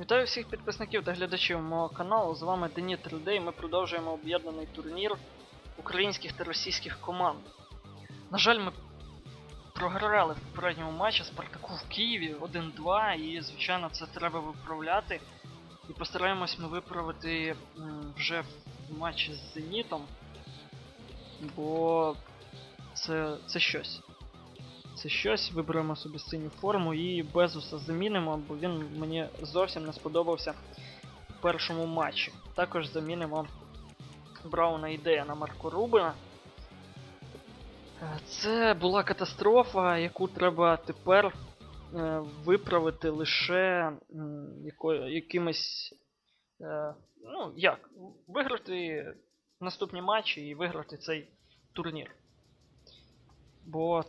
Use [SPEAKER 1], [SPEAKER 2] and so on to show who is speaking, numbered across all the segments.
[SPEAKER 1] Вітаю всіх підписників та глядачів мого каналу. З вами Деніт 3D і ми продовжуємо об'єднаний турнір українських та російських команд. На жаль, ми програли в попередньому матчі Спартаку в Києві 1-2, і, звичайно, це треба виправляти. І постараємось ми виправити вже в матчі з Зенітом. Бо це, це щось. Це щось, виберемо собі синю форму і Безуса замінимо, бо він мені зовсім не сподобався в першому матчі. Також замінимо Брауна ідея на Марко Рубина. Е, Це була катастрофа, яку треба тепер е, виправити лише якимось. Е, ну, як? Виграти наступні матчі і виграти цей турнір. Бо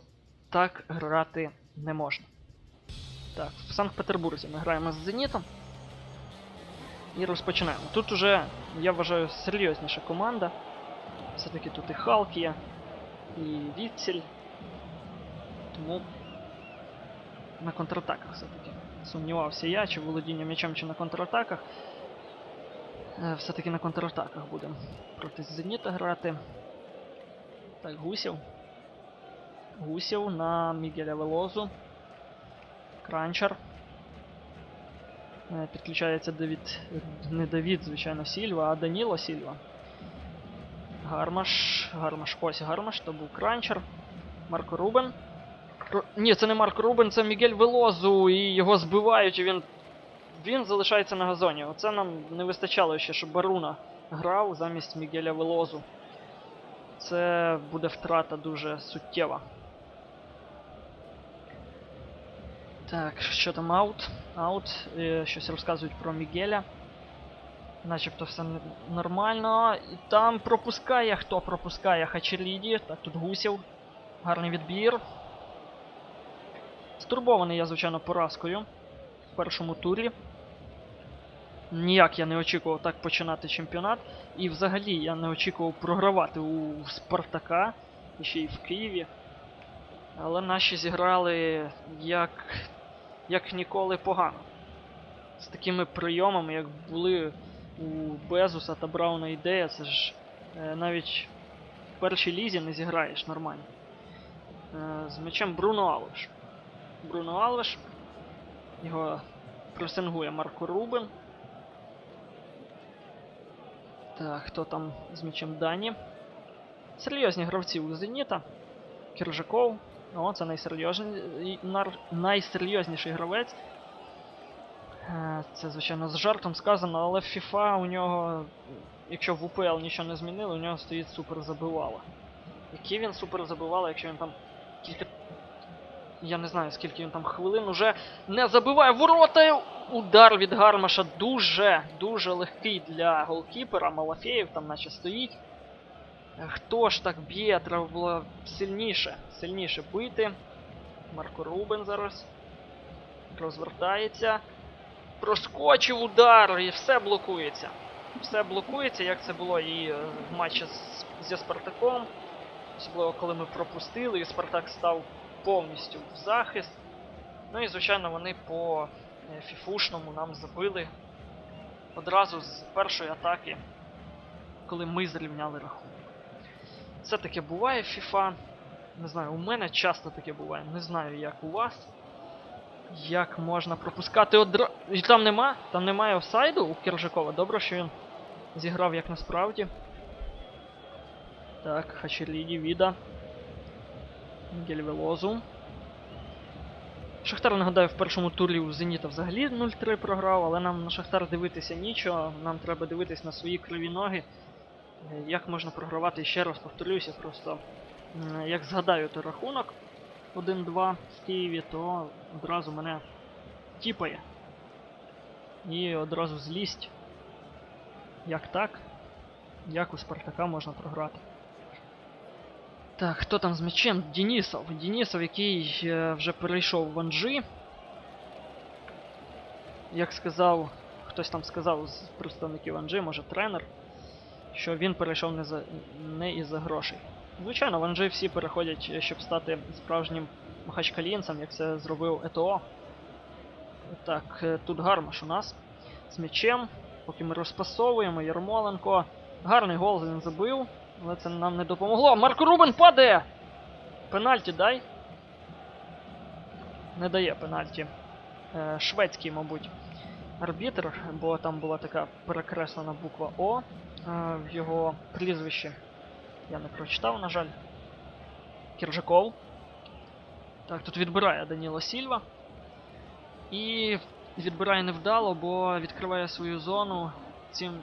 [SPEAKER 1] так грати не можна. Так, в Санкт-Петербурзі ми граємо з Зенітом. І розпочинаємо. Тут уже, я вважаю, серйозніша команда. Все-таки тут і Халк є, і Віцель. Тому на контратаках все-таки. Сумнівався я, чи володіння м'ячем, чи на контратаках. Е, Все-таки на контратаках будемо проти Зеніта грати. Так, Гусів. Гусів на Мігеля Велозу. Кранчер. Е, Підключається Давід. Не Давід, звичайно, Сільва, а Даніло Сільва. Гармаш. Гармаш. Ось Гармаш, то був Кранчер. Марко Рубен. Р- Ні, це не Марко Рубен, це Мігель Велозу, і його збивають, і він. Він залишається на газоні. Оце нам не вистачало ще, щоб Баруна грав замість Мігеля Велозу. Це буде втрата дуже суттєва. Так, що там аут? Аут. Е, щось розказують про Мігеля. Начебто все нормально. І там пропускає. Хто пропускає Хачеліді? Так, тут гусів. Гарний відбір. Стурбований я, звичайно, поразкою в першому турі. Ніяк я не очікував так починати чемпіонат. І взагалі я не очікував програвати у Спартака, і ще й в Києві. Але наші зіграли як, як ніколи погано. З такими прийомами, як були у Безуса та Брауна ідея, це ж е, навіть в першій лізі не зіграєш нормально. Е, з м'ячем Бруно Алвеш. Бруно Алвеш. Його пресингує Марко Рубен. Так, хто там з м'ячем Дані? Серйозні гравці у Зеніта. Кіржаков. О, це найсерйозні... найсерйозніший гравець. Е, Це, звичайно, з жартом сказано, але в FIFA у нього, якщо в УПЛ нічого не змінили, у нього стоїть супер забивала. Який він супер забивала, якщо він там кілька. Я не знаю, скільки він там хвилин уже не забиває ворота. Удар від Гармаша дуже, дуже легкий для голкіпера. Малафеєв там наче стоїть. Хто ж так б'є? Треба було сильніше, сильніше бити. Марко Рубен зараз розвертається. Проскочив удар і все блокується. Все блокується, як це було і е, в матчі з, зі Спартаком. Особливо коли ми пропустили, і Спартак став повністю в захист. Ну і звичайно вони по е, фіфушному нам забили одразу з першої атаки, коли ми зрівняли рахунок. Це таке буває в FIFA. Не знаю, у мене часто таке буває. Не знаю, як у вас. Як можна пропускати одра... І там нема? Там немає офсайду у Кіржакова. Добре, що він зіграв як насправді. Так, Хачеліді, Віда. Гельвелозу. Шахтар, нагадаю, в першому турі у Зеніта взагалі 0-3 програв, але нам на Шахтар дивитися нічого, нам треба дивитись на свої криві ноги. Е, Як можна програвати, ще раз повторюся, просто як згадаю той рахунок 1-2 в Києві, то одразу мене тіпає. І одразу злість. Як так? Як у Спартака можна програти? Так, хто там з м'ячем? Денісов. Денісов, який е, вже перейшов в Анжи. Як сказав, хтось там сказав з представників Анжи, може тренер, що він перейшов не, за, не із-за грошей. Звичайно, в всі переходять, е, щоб стати справжнім махачкалінцем, як це зробив ЕТО. Так, е, тут Гармаш у нас. з м'ячем. Поки ми розпасовуємо, Ярмоленко. Гарний гол він забив, але це нам не допомогло. Марко Рубен падає! Пенальті дай. Не дає пенальті. Е, шведський, мабуть, арбітр, бо там була така перекреслена буква О в його прізвищі. Я не прочитав, на жаль. Кіржаков. Так, тут відбирає Даніло Сільва. І відбирає невдало, бо відкриває свою зону. Цим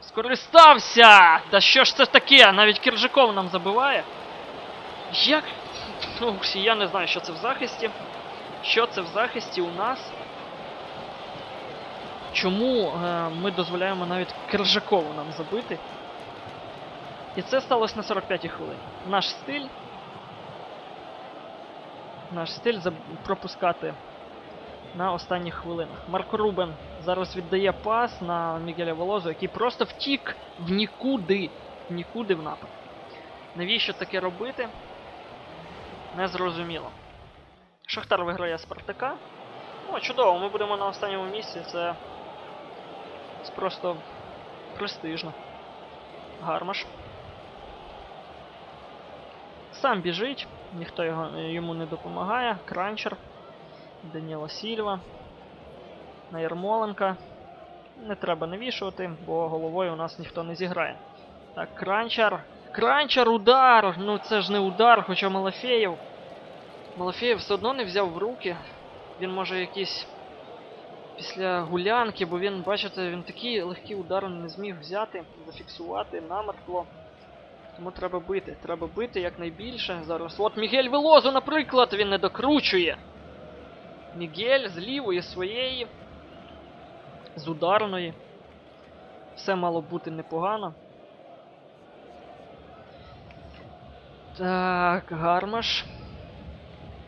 [SPEAKER 1] скористався! Та що ж це таке? Навіть Кіржаков нам забиває. Як. Ну, я не знаю, що це в захисті. Що це в захисті у нас? Чому е, ми дозволяємо навіть Киржакову нам забити? І це сталося на 45-й хвилині. Наш стиль. Наш стиль пропускати на останніх хвилинах. Марко Рубен зараз віддає пас на Мігеля Волозу, який просто втік в нікуди. В нікуди в напад. Навіщо таке робити? Незрозуміло. Шахтар виграє Спартака. Ну, чудово, ми будемо на останньому місці. Це це просто престижно. Гармаш. Сам біжить, ніхто його, йому не допомагає. Кранчер. Даніла Сільва. На Ярмоленка. Не треба навішувати, бо головою у нас ніхто не зіграє. Так, Кранчер. Кранчер, удар! Ну це ж не удар, хоча Малафеєв. Малафеєв все одно не взяв в руки. Він може якийсь після гулянки, бо він, бачите, він такі легкі удари не зміг взяти, зафіксувати намертво. Тому треба бити. Треба бити якнайбільше. Зараз. От Мігель Велозу, наприклад, він не докручує. Мігель з лівої своєї. З ударної. Все мало бути непогано. Так, Гармаш.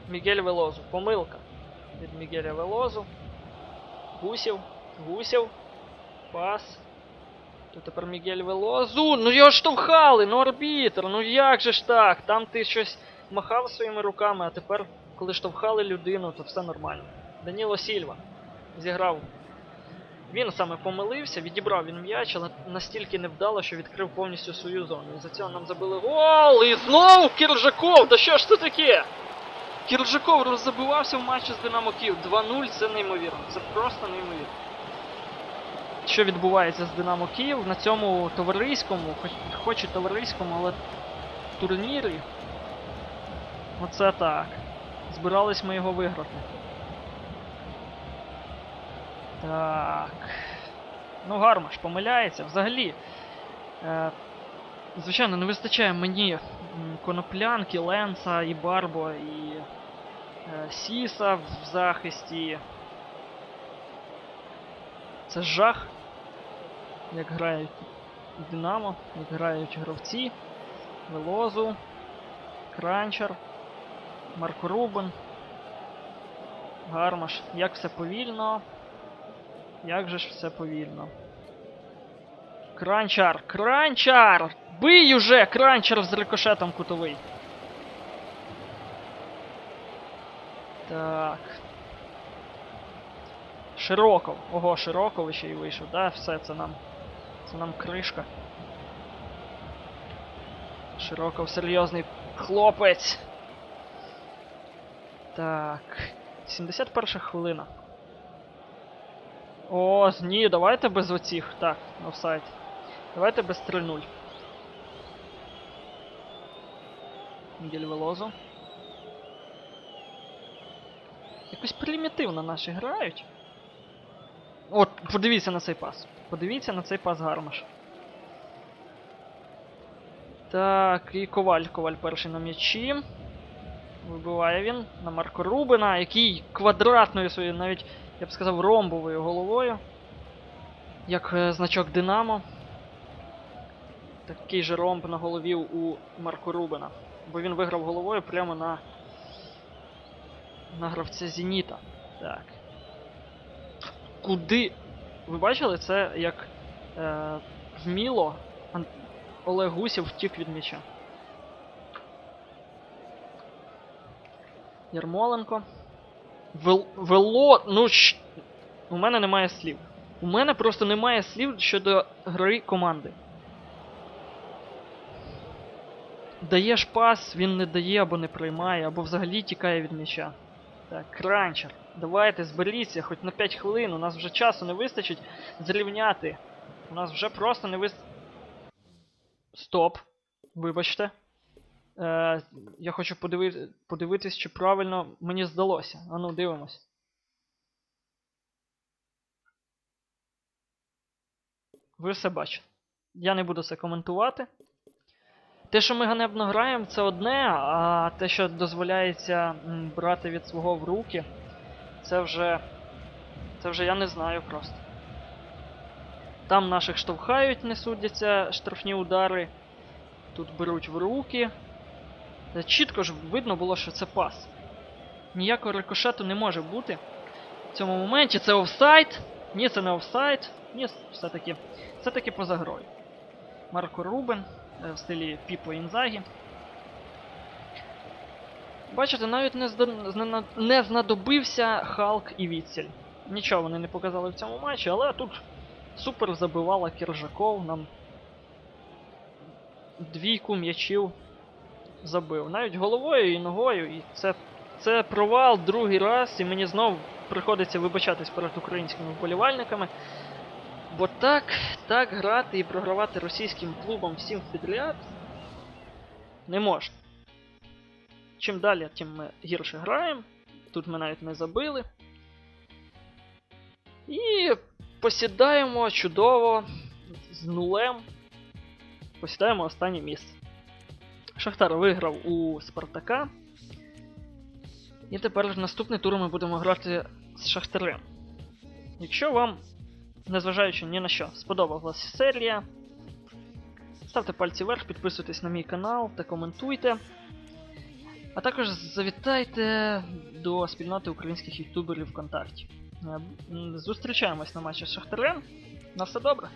[SPEAKER 1] Мігель Велозу. Помилка. Від Мігеля Велозу. Гусів. Гусів. Пас. То тепер Мігель Велозу. Ну його штовхали, ну арбітр, ну як же ж так? Там ти щось махав своїми руками, а тепер, коли штовхали людину, то все нормально. Даніло Сільва зіграв. Він саме помилився, відібрав він м'яч, але настільки невдало, що відкрив повністю свою зону. І за цього нам забили гол! І знову Кіржаков! Та що ж це таке? Кіржаков роззабивався в матчі з Динамо Київ. 2-0 це неймовірно. Це просто неймовірно. Що відбувається з Динамо Київ на цьому товариському, хоч, хоч і товариському, але турнірі. Оце так. Збирались ми його виграти. Так. Ну, Гармаш помиляється. Взагалі. Е, звичайно, не вистачає мені коноплянки, Ленса і Барбо, і е, Сіса в захисті. Це жах. Як грають Динамо, як грають гравці. Велозу, Кранчер, Марко Рубен, Гармаш. Як все повільно. Як же ж все повільно. Кранчар! Кранчар! Бий уже! Кранчар з рикошетом кутовий. Так. Широков. Ого, Широков ще й вийшов. Да, все, це нам. Це нам кришка. Широков серйозний хлопець. Так. 71 хвилина. О, ні, давайте без оцих. Так, офсайд. Давайте без 3-0. Мігель Велозу. Якось примітивно наші грають. От, подивіться на цей пас. Подивіться на цей пас Гармаш. Так, і Коваль. Коваль перший на м'ячі. Вибиває він на Марко Рубина, який квадратною своєю, навіть, я б сказав, ромбовою головою. Як е, значок Динамо. Такий же ромб на голові у Марко Рубина. Бо він виграв головою прямо на. на гравця Зеніта. Так. Куди? Ви бачили це як е, вміло. Олег Гусів втік від м'яча. Ярмоленко. Вел... Вело. Ну щ... У мене немає слів. У мене просто немає слів щодо гри команди. Даєш пас, він не дає або не приймає, або взагалі тікає від м'яча. Так, кранчер. Давайте зберіться хоч на 5 хвилин. У нас вже часу не вистачить зрівняти. У нас вже просто не вистачить. Стоп. Вибачте. Е, я хочу подиви... подивитись, чи правильно мені здалося. Ану, дивимось. Ви все бачите. Я не буду це коментувати. Те, що ми ганебно граємо, це одне, а те, що дозволяється брати від свого в руки, це вже. Це вже я не знаю просто. Там наших штовхають, не судяться штрафні удари. Тут беруть в руки. Чітко ж видно було, що це пас. Ніякого рикошету не може бути. В цьому моменті це офсайд. Ні, це не офсайд. Ні, все-таки. Все-таки поза грою. Марко Рубен в стилі Піпо Інзагі. Бачите, навіть не, не знадобився Халк і Віцель. Нічого вони не показали в цьому матчі, але тут супер забивала Кіржаков нам двійку м'ячів забив. Навіть головою і ногою. І це, це провал другий раз, і мені знов приходиться вибачатись перед українськими вболівальниками. Бо так, так грати і програвати російським клубам всім підряд не можна. Чим далі, тим ми гірше граємо. Тут ми навіть не забили. І посідаємо чудово з нулем. Посідаємо останнє місце. Шахтар виграв у Спартака. І тепер в наступний тур ми будемо грати з Шахтарем. Якщо вам, незважаючи ні на що, сподобалася серія, ставте пальці вверх, підписуйтесь на мій канал та коментуйте. А також завітайте до спільноти українських ютуберів ВКонтакті. Е, Зустрічаємось на матчі з Шахтарем. На все добре!